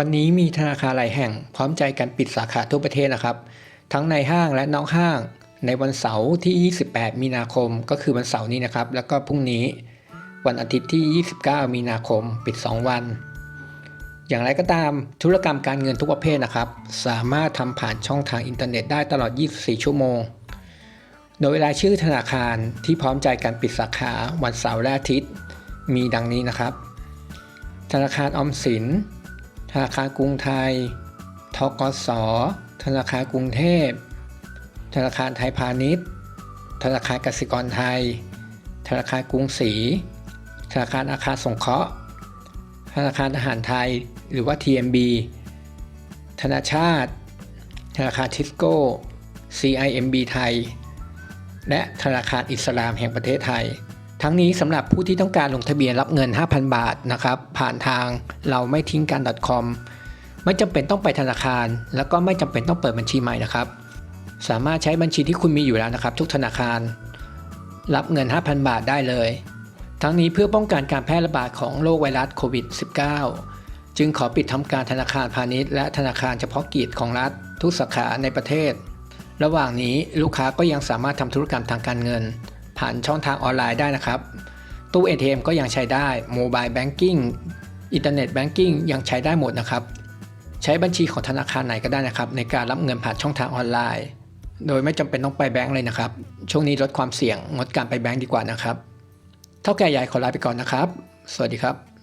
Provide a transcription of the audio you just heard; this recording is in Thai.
วันนี้มีธนาคารหลายแห่งพร้อมใจกันปิดสาขาทั่วประเทศนะครับ ทั้งในห้างและนอกห้าง ในวันเสาร์ที่ 28 มีนาคมก็คือวันเสาร์นี้นะครับ แล้วก็พรุ่งนี้วันอาทิตย์ที่ 29 มีนาคมปิด 2 วัน อย่างไรก็ตามธุรกรรมการเงินทุกประเภทนะครับ สามารถทำผ่านช่องทางอินเทอร์เน็ตได้ตลอด 24 ชั่วโมง โดยรายชื่อธนาคารที่พร้อมใจการปิดสาขาวันเสาร์และอาทิตย์ มีดังนี้นะครับ ธนาคารออมสิน ธนาคารกรุงไทย ทกส ธนาคารกรุงเทพ ธนาคารไทยพาณิชย์ ธนาคารกสิกรไทย ธนาคารกรุงศรี ธนาคารอาคารสงเคราะห์ ธนาคารทหารไทย หรือว่า TMB ธนาชาติ ธนาคารทิสโก้ CIMB ไทย และธนาคารอิสลามแห่งประเทศไทย ทั้งนี้สำหรับผู้ที่ต้องการลงทะเบียนรับเงิน 5,000 บาทนะครับผ่านทางเราไม่ทิ้งกัน .com ไม่จำเป็นต้องไปธนาคาร แล้วก็ไม่จำเป็นต้องเปิดบัญชีใหม่นะครับ สามารถใช้บัญชีที่คุณมีอยู่แล้วนะครับ ทุกธนาคาร รับเงิน 5,000 บาทได้เลย ทั้งนี้เพื่อป้องกันการแพร่ระบาดของโรคไวรัสโควิด -19 จึงขอปิดทำการธนาคารพาณิชย์และธนาคารเฉพาะกิจของรัฐ ทุกสาขาในประเทศ ระหว่างนี้ลูกค้าก็ยังสามารถทำธุรกรรมทางการเงิน ผ่านช่องทางออนไลน์ได้นะครับ ตู้ ATM ก็ยังใช้ได้โมบายแบงกิ้งอินเทอร์เน็ตแบงกิ้งยังใช้ได้หมดนะครับ ใช้บัญชีของธนาคารไหนก็ได้นะครับ ในการรับเงินผ่านช่องทางออนไลน์ โดยไม่จำเป็นต้องไปแบงก์เลยนะครับ ช่วงนี้ลดความเสี่ยงงดการไปแบงก์ดีกว่านะครับ เท่าแก่ใหญ่ขอลาไปก่อนนะครับ สวัสดีครับ